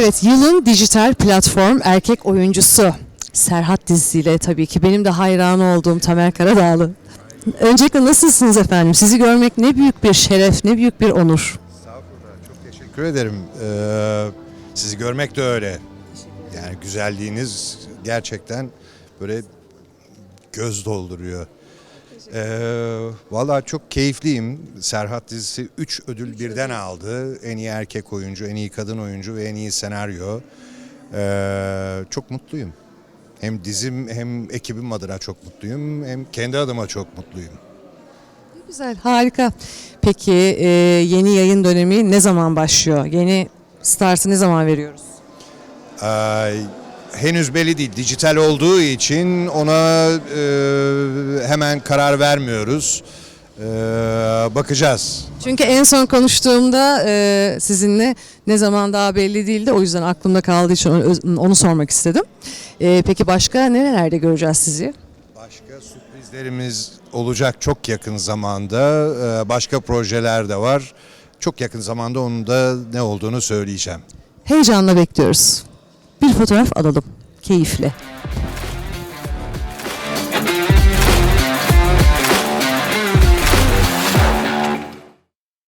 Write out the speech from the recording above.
Evet, yılın dijital platform erkek oyuncusu Serhat dizisiyle tabii ki benim de hayran olduğum Tamer Karadağlı. Öncelikle nasılsınız efendim? Sizi görmek ne büyük bir şeref, ne büyük bir onur. Estağfurullah, çok teşekkür ederim. Ee, sizi görmek de öyle. Yani güzelliğiniz gerçekten böyle göz dolduruyor. Ee, Valla çok keyifliyim. Serhat dizisi 3 ödül birden aldı. En iyi erkek oyuncu, en iyi kadın oyuncu ve en iyi senaryo. Ee, çok mutluyum. Hem dizim hem ekibim adına çok mutluyum. Hem kendi adıma çok mutluyum. Güzel, harika. Peki e, yeni yayın dönemi ne zaman başlıyor? Yeni startı ne zaman veriyoruz? Ee, henüz belli değil. Dijital olduğu için ona e, hemen karar vermiyoruz. Ee, bakacağız. Çünkü en son konuştuğumda e, sizinle ne zaman daha belli değildi. O yüzden aklımda kaldığı için onu, onu sormak istedim. E, peki başka nerelerde göreceğiz sizi? Başka sürprizlerimiz olacak çok yakın zamanda. Ee, başka projeler de var. Çok yakın zamanda onun da ne olduğunu söyleyeceğim. Heyecanla bekliyoruz. Bir fotoğraf alalım. Keyifle.